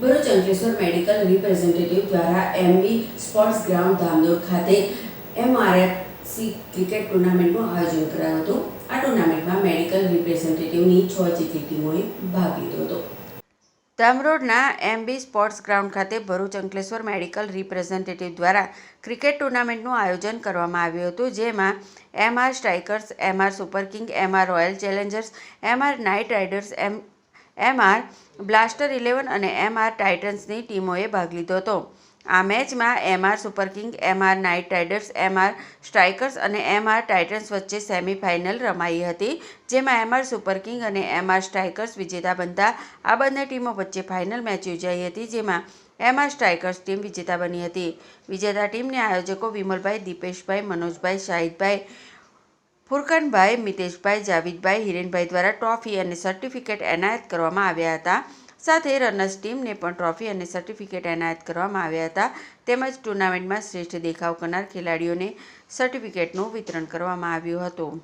Bharuch Ankleshwar medical representative દ્વારા MB sports ground Dhamdod ખાતે MRFC cricket ટુર્નામેન્ટનું આયોજન કરાયું હતું. આ ટુર્નામેન્ટમાં મેડિકલ રિપ્રેઝેન્ટેટિવની છ જેટલી ટીમોએ ભાગ લીધો હતો. ધામરોડના એમબી સ્પોર્ટ્સ ગ્રાઉન્ડ ખાતે ભરૂચ અંકલેશ્વર મેડિકલ રિપ્રેઝેન્ટેટિવ દ્વારા ક્રિકેટ ટુર્નામેન્ટનું આયોજન કરવામાં આવ્યું હતું, જેમાં MR strikers, MR super king, MR royal challengers, MR knight riders, M MR blaster eleven અને એમઆર ટાઇટન્સની ટીમોએ ભાગ લીધો હતો. આ મેચમાં MR super king, MR knight riders, MR strikers અને એમઆર ટાઇટન્સ વચ્ચે સેમીફાઇનલ રમાઈ હતી, જેમાં એમઆર સુપર કિંગ અને એમઆર સ્ટ્રાઇકર્સ વિજેતા બનતા આ બંને ટીમો વચ્ચે ફાઇનલ મેચ યોજાઈ હતી, જેમાં એમઆર સ્ટ્રાઇકર્સ ટીમ વિજેતા બની હતી. વિજેતા ટીમને આયોજકો વિમલભાઈ, દીપેશભાઈ, મનોજભાઈ, શાહિદભાઈ ફુરકનભાઈ મિતેશભાઈ, જાવીદભાઈ, હિરેનભાઈ દ્વારા ટ્રોફી અને સર્ટિફિકેટ એનાયત કરવામાં આવ્યા હતા. સાથે રનર્સ ટીમને પણ ટ્રોફી અને સર્ટિફિકેટ એનાયત કરવામાં આવ્યા હતા. તેમજ ટુર્નામેન્ટમાં શ્રેષ્ઠ દેખાવ કરનાર ખેલાડીઓને સર્ટિફિકેટનું વિતરણ કરવામાં આવ્યું હતું.